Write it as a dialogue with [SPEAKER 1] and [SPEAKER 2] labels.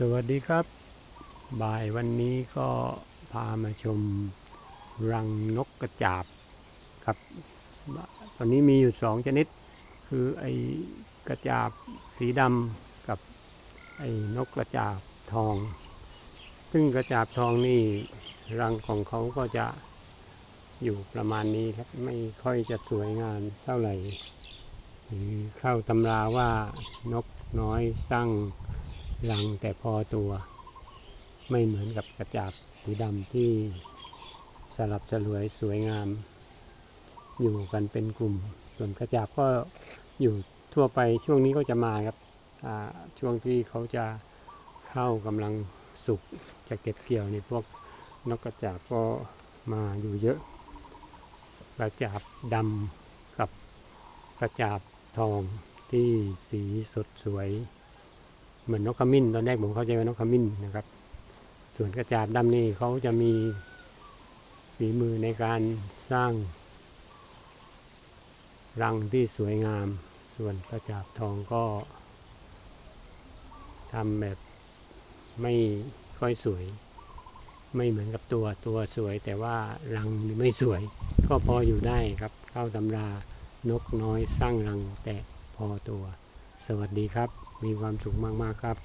[SPEAKER 1] สวัสดีครับ บ่ายวันนี้ก็พามาชมรังนกกระจาบครับ ตอนนี้มีอยู่สองชนิด คือไอ้กระจาบสีดำกับไอ้นกกระจาบทอง ซึ่งกระจาบทองนี่รังของเขาก็จะอยู่ประมาณนี้ครับ ไม่ค่อยจะสวยงามเท่าไหร่หรือเข้าตำราว่านกน้อยสร้าง รังแต่พอตัว ไม่เหมือนกับกระจาบสีดำที่สลับสลวยสวยงาม อยู่กันเป็นกลุ่ม ส่วนกระจาบก็อยู่ทั่วไปช่วงนี้ก็จะมาครับช่วงที่เขาจะเข้ากำลังสุกจะเก็บเกี่ยวในพวกนกกระจาบก็มาอยู่เยอะ กระจาบดำกับกระจาบทองที่สีสดสวย เหมือนนกขมิ้นตอนแรกผมเข้าใจว่านกขมิ้นนะครับ ส่วนกระจาบดำนี่เขาจะมีฝีมือในการสร้าง รังที่สวยงาม ส่วนกระจาบทองก็ทำแบบไม่ค่อยสวย ไม่เหมือนกับตัวตัวสวย แต่ว่ารังไม่สวย ก็พออยู่ได้ครับ เข้าตำรานกน้อยสร้างรังแต่พอตัว สวัสดีครับ มีความสุขมาก ๆ ครับ